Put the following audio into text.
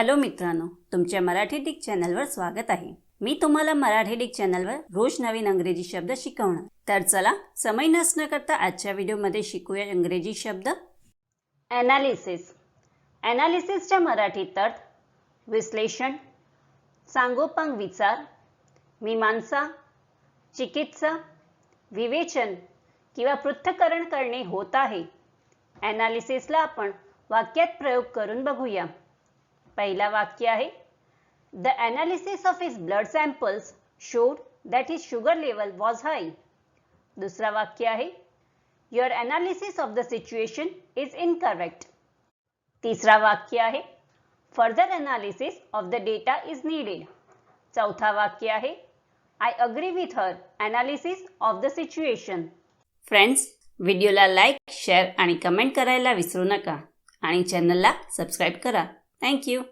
Hello मित्रांनो तुमच्या Marathi Dick चॅनलवर स्वागत आहे. मी तुम्हाला मराठी डिक चॅनलवर रोज नवीन अंग्रेजी शब्द शिकवणार. तर चला समय नसणं करता आजच्या व्हिडिओमध्ये शिकूया इंग्रजी शब्द. ॲनालिसिस ॲनालिसिसच्या मराठीत अर्थ विश्लेषण सांगोपांग विचार मीमांसा चिकित्सा विवेचन किंवा पृथ्थकरण करणे होत आहे. ॲनालिसिसला आपण वाक्यात प्रयोग करून बघूया. पहिला वाक्य आहे. The analysis of his blood samples showed that his sugar level was high दुसरा वाक्य आहे. Your analysis of the situation is incorrect तिसरा वाक्य आहे. Further analysis of the data is needed चौथा वाक्य आहे. I agree with her analysis of the situation friends व्हिडिओला लाईक शेअर आणि कमेंट करायला विसरू नका. आणि चॅनलला सबस्क्राईब करा. Thank you.